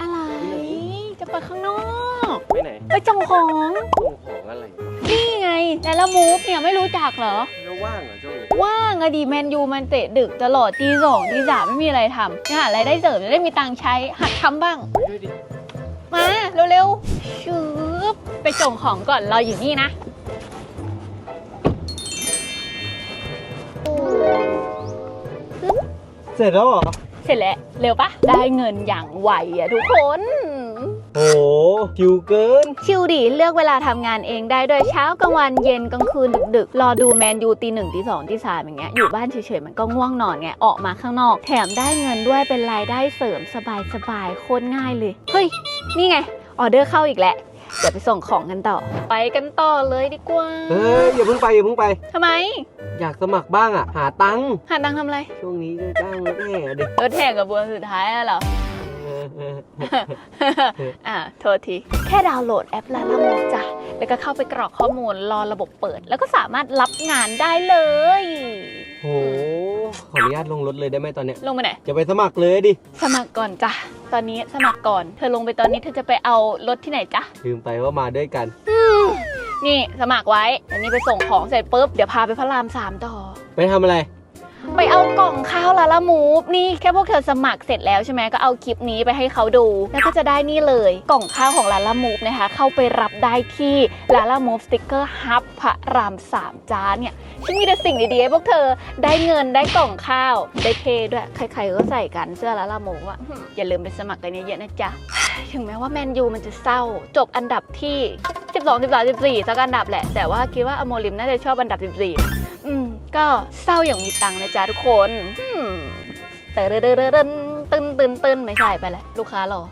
อะไรจะไปข้างนอกไปไหนไปจองของส่งของอะไรวะนี่ไงแต่ละมูฟเนี่ยไม่รู้จักเหรอ แล้วว่างเหรอช่วงนี้ว่างอะดีแมนยูมันเตะดึกตลอดตีสองตีสามไม่มีอะไรทำเนี่ยหารายได้เสริมจะได้มีตังค์ใช้หัดทำบ้าง ไปด้วยดิมา เร็วๆชืบไปส่งของก่อนรออยู่นี่นะ เสร็จแล้วเหรอ เสร็จแล้วเร็วปะได้เงินอย่างไวอะทุกคนโอ้คิวเกิน ชิลดีเลือกเวลาทำงานเองได้โดยเช้ากลางวันเย็นกลางคืนดึกๆ รอดูแมนยูตีหนึ่งตีสองตีสามอย่างเงี้ยอยู่บ้านเฉยๆมันก็ง่วงนอนไงออกมาข้างนอก แถมได้เงินด้วยเป็นรายได้เสริมสบายๆโคตรง่ายเลย เฮ้ย นี่ไง ออเดอร์เข้าอีกแล้วเดี๋ยวไปส่งของกันต่อ ไปกันต่อเลยดีกว่า เฮ้ยอย่าเพิ่งไปอย่าเพิ่งไป ทำไม อยากสมัครบ้างอะ หาตังค์หาตังค์ทำอะไร ช่วงนี้ก็จ้างรถแห่เด็กรถแห่กับบวนสุดท้ายอะเหรอ อ่าโทษที แค่ดาวน์โหลดแอปลาล่าโมจ้ะ แล้วก็เข้าไปกรอกข้อมูลรอระบบเปิด แล้วก็สามารถรับงานได้เลย โหขออนุญาตลงรถเลยได้ไหมตอนเนี้ย ลงไปไหน จะไปสมัครเลยดิ สมัครก่อนจ้ะ ตอนนี้สมัครก่อน เธอลงไปตอนนี้เธอจะไปเอารถที่ไหนจ๊ะ ลืมไปว่ามาด้วยกัน นี่สมัครไว้อันนี้ไปส่งของเสร็จปุ๊บ เดี๋ยวพาไปพระรามสามต่อ ไปทำอะไร ไปเอากล่องข้าวลาลามูฟนี่แค่พวกเธอสมัครเสร็จแล้วใช่ไหมก็เอาคลิปนี้ไปให้เขาดู แล้วก็จะได้นี่เลยกล่องข้าวของลาลามูฟนะคะ เข้าไปรับได้ที่ลาลามูฟสติกเกอร์ฮับพระรามสามจ้าเนี่ยฉันมีแต่สิ่งดีๆให้พวกเธอได้เงินได้กล่องข้าว ได้เทด้วย ใครๆก็ใส่กันเสื้อลาลามูฟอะอย่าลืมไปสมัครกันเยอะๆนะจ๊ะถึงแม้ว่าแมนยูมันจะเศร้า จบอันดับที่ 12 13 14สักอันดับแหละ แต่ว่าคิดว่าอโมริมน่าจะชอบอันดับ 14 ก็เศร้าอย่างมีตังค์นะจ๊ะทุกคนอืมเตอเรเรเรเรนตึนตึนตึนไม่ใช่ไปแล้วลูกค้ารอ